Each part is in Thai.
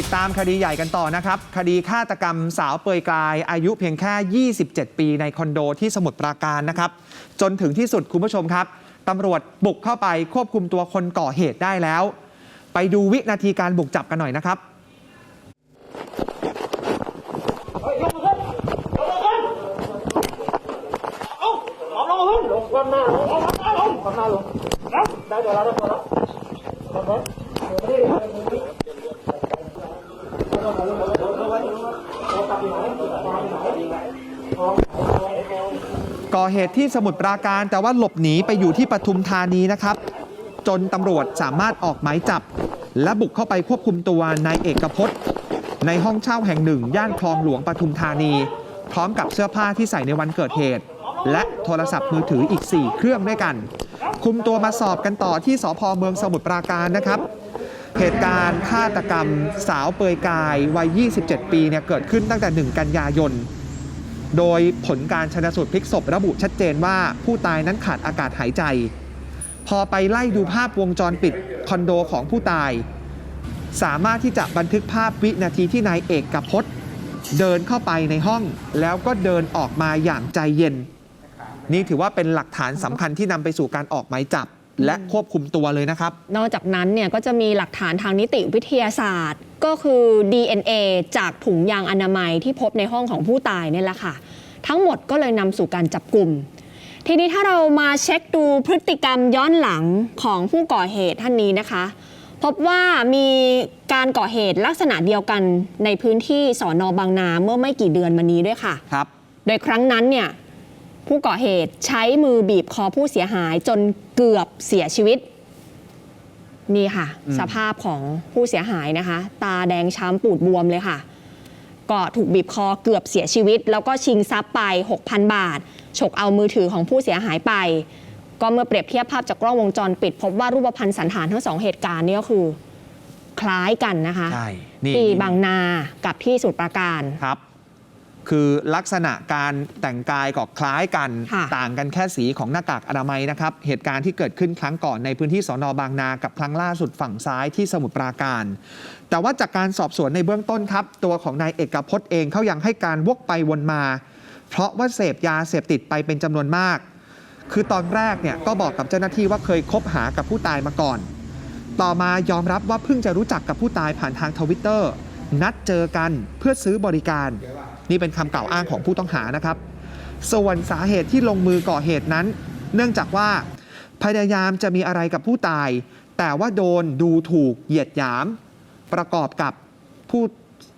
ติดตามคดีใหญ่กันต่อนะครับ คดีฆาตกรรมสาวเปยกาย อายุเพียงแค่ 27 ปีในคอนโดที่สมุทรปราการนะครับ จนถึงที่สุดคุณผู้ชมครับตำรวจบุกเข้าไปควบคุมตัวคนก่อเหตุได้แล้ว ไปดูวินาทีการบุกจับกันหน่อยนะครับเฮ้ยยกมือขึ้นยกมือขึ้นเอาเอาลงมาขึ้นลงความหน้าลงความหน้าลงความหน้าลงแล้วได้ตัวแล้วได้ตัวแล้วลงไป ก่อเหตุที่สมุทรปราการแต่ว่าหลบหนีไปอยู่ที่ปทุมธานีนะครับ จนตำรวจสามารถออกหมายจับ และบุกเข้าไปควบคุมตัวนายเอกพจน์ ในห้องเช่าแห่งหนึ่ง ย่านคลองหลวงปทุมธานี พร้อมกับเสื้อผ้าที่ใส่ในวันเกิดเหตุ และโทรศัพท์มือถืออีก 4 เครื่องด้วยกัน คุมตัวมาสอบกันต่อที่สพเมืองสมุทรปราการนะครับ เหตุการณ์ฆาตกรรมสาวเปยกายวัย 27 ปีเนี่ยเกิดขึ้นตั้งแต่ 1 กันยายน โดยผลการชนสูตรพลิกศพระบุชัดเจนว่าผู้ตายนั้นขาดอากาศหายใจ พอไปไล่ดูภาพวงจรปิดคอนโดของผู้ตาย สามารถที่จะบันทึกภาพวินาทีที่นายเอกกับพจน์เดินเข้าไปในห้องแล้วก็เดินออกมาอย่างใจเย็น นี่ถือว่าเป็นหลักฐานสำคัญที่นำไปสู่การออกหมายจับ และควบคุมตัวเลยนะครับ นอกจากนั้นเนี่ยก็จะมีหลักฐานทางนิติวิทยาศาสตร์ ก็คือ DNA จากถุงยางอนามัยที่พบในห้องของผู้ตายเนี่ยแหละค่ะ ทั้งหมดก็เลยนำสู่การจับกลุ่ม ทีนี้ถ้าเรามาเช็คดูพฤติกรรมย้อนหลังของผู้ก่อเหตุท่านนี้นะคะ พบว่ามีการก่อเหตุลักษณะเดียวกันในพื้นที่สอนอบางนาเมื่อไม่กี่เดือนมานี้ด้วยค่ะครับ โดยครั้งนั้นเนี่ย ผู้ก่อเหตุใช้มือบีบคอผู้เสียหายจนเกือบเสียชีวิต นี่ค่ะอืมสภาพของผู้เสียหายนะคะ ตาแดงช้ำปูดบวมเลยค่ะ ก็ถูกบีบคอเกือบเสียชีวิต แล้วก็ชิงทรัพย์ไป 6,000 บาท ฉกเอามือถือของผู้เสียหายไป ก็เมื่อเปรียบเทียบภาพจากกล้องวงจรปิด พบว่ารูปพรรณสันฐานทั้งสองเหตุการณ์นี้ก็คือ คล้ายกันนะคะใช่นี่ที่บางนากับที่สมุทรปราการครับ คือลักษณะการแต่งกายก็คล้ายกัน ค่ะต่างกันแค่สีของหน้ากากอนามัยนะครับ เหตุการณ์ที่เกิดขึ้นครั้งก่อนในพื้นที่สอนอบางนา กับครั้งล่าสุดฝั่งซ้ายที่สมุทรปราการ แต่ว่าจากการสอบสวนในเบื้องต้นครับ ตัวของนายเอกพจน์เองเขายังให้การวกไปวนมา เพราะว่าเสพยาเสพติดไปเป็นจำนวนมาก คือตอนแรกเนี่ยก็บอกกับเจ้าหน้าที่ว่าเคยคบหากับผู้ตายมาก่อน ต่อมายอมรับว่าเพิ่งจะรู้จักกับผู้ตายผ่านทางทวิตเตอร์นัดเจอกันเพื่อซื้อบริการ นี่เป็นคำกล่าวอ้างของผู้ต้องหานะครับ ส่วนสาเหตุที่ลงมือก่อเหตุนั้น เนื่องจากว่า พยายามจะมีอะไรกับผู้ตาย แต่ว่าโดนดูถูกเหยียดหยาม ประกอบกับผู้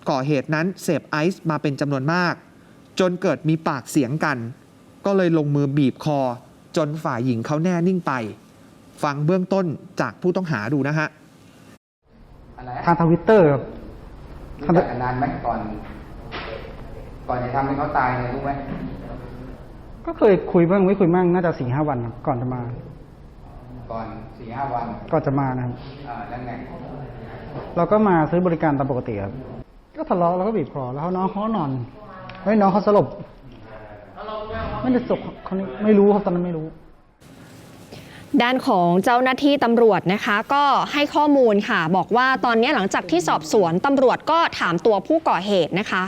ก่อเหตุนั้นเสพไอซ์มาเป็นจำนวนมาก จนเกิดมีปากเสียงกัน ก็เลยลงมือบีบคอ จนฝ่ายหญิงเขาแน่นิ่งไป ฟังเบื้องต้นจากผู้ต้องหาดูนะฮะอะไรทางทวิตเตอร์ครับรู้จักกันนานไหมก่อน ก่อนจะทำให้เขาตายเนี่ยรู้ไหมก็เคยคุยบ้างไม่คุยบ้างน่าจะสี่ห้าวันครับก่อนจะมา ก่อนสี่ห้าวันก่อนจะมานะครับอ่าแล้วไงเราก็มาซื้อบริการตามปกติครับก็ทะเลาะแล้วก็บีบคอแล้วน้องเขานอนเฮ้ยน้องเขาสลบไม่ได้สบเขานี่ไม่รู้ครับตอนนั้นไม่รู้ ด้านของเจ้าหน้าที่ตำรวจนะคะก็ให้ข้อมูลค่ะ บอกว่าตอนนี้หลังจากที่สอบสวนตำรวจก็ถามตัวผู้ก่อเหตุนะคะ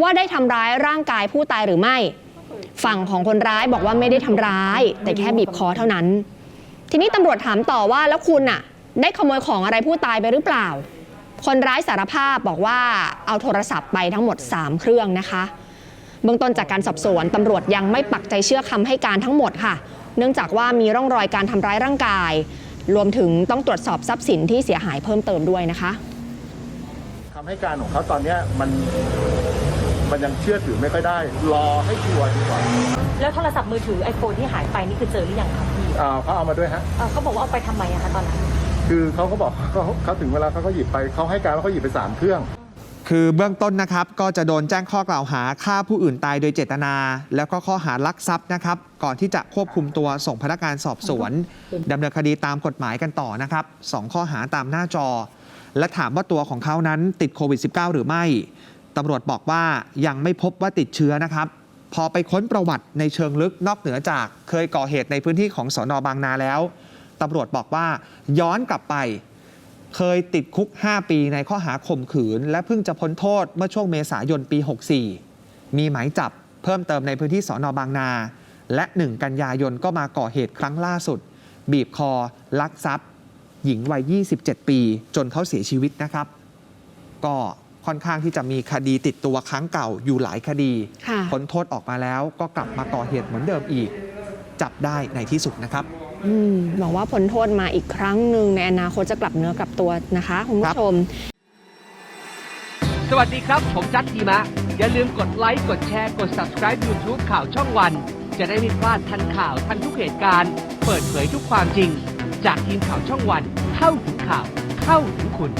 ว่าได้ทำร้ายร่างกายผู้ตายหรือไม่ ฝั่งของคนร้ายบอกว่าไม่ได้ทำร้าย แต่แค่บีบคอเท่านั้น ทีนี้ตำรวจถามต่อว่าแล้วคุณน่ะได้ขโมยของอะไรผู้ตายไปหรือเปล่า คนร้ายสารภาพบอกว่าเอาโทรศัพท์ไปทั้งหมด 3 เครื่องนะคะเบื้องต้นจากการสอบสวนตำรวจยังไม่ปักใจเชื่อคำให้การทั้งหมดค่ะ เนื่องจากว่ามีร่องรอยการทำร้ายร่างกาย รวมถึงต้องตรวจสอบทรัพย์สินที่เสียหายเพิ่มเติมด้วยนะคะคำให้การของเขาตอนเนี้ยมันมันยังเชื่อถือไม่ค่อยได้ รอให้ชัวร์ดีกว่า แล้วโทรศัพท์มือถือไอโฟนที่หายไปนี่คือเจอหรือยังครับพี่อ่าเขาเอามาด้วยฮะเอ่อเขาบอกว่าเอาไปทำไมอะคะตอนนั้น คือเขาก็บอกเขาเขาถึงเวลาเขาก็หยิบไปเขาให้การว่าเขาหยิบไปสามเครื่อง คือเบื้องต้นนะครับก็จะโดนแจ้งข้อกล่าวหาฆ่าผู้อื่นตายโดยเจตนา แล้วก็ข้อหารักทรัพย์นะครับ ก่อนที่จะควบคุมตัวส่งพนักงานสอบสวนดำเนินคดีตามกฎหมายกันต่อนะครับสองข้อหาตามหน้าจอ และถามว่าตัวของเขานั้นติดโควิด -19 หรือไม่ตำรวจบอกว่ายังไม่พบว่าติดเชื้อนะครับ พอไปค้นประวัติในเชิงลึกนอกเหนือจาก เคยก่อเหตุในพื้นที่ของสอนอบางนาแล้วตำรวจบอกว่าย้อนกลับไป เคยติดคุก 5 ปีในข้อหาข่มขืน และเพิ่งจะพ้นโทษเมื่อช่วงเมษายนปี 64 มีหมายจับเพิ่มเติมในพื้นที่สอนอบางนา และ 1 กันยายนก็มาก่อเหตุครั้งล่าสุด บีบคอ ลักทรัพย์ หญิงวัย 27 ปี จนเขาเสียชีวิตนะครับ ก็ค่อนข้างที่จะมีคดีติดตัวครั้งเก่าอยู่หลายคดีค่ะพ้นโทษออกมาแล้วก็กลับมาก่อเหตุเหมือนเดิมอีก จับได้ในที่สุดนะครับ อืมบอกว่าพ้นโทษมาอีกครั้งหนึ่งในอนาคตจะกลับเนื้อกลับตัวนะคะคุณครัผู้บชม สวัสดีครับ ผมจัดทีมะ อย่าลืมกดไลค์ กดแชร์ กด subscribe YouTube ข่าวช่องวัน จะได้ไม่พลาดทันข่าวทันทุกเหตุการณ์ เปิดเผยทุกความจริง จากทีมข่าวช่องวัน เข้าถึงข่าว เข้าถึงคุณ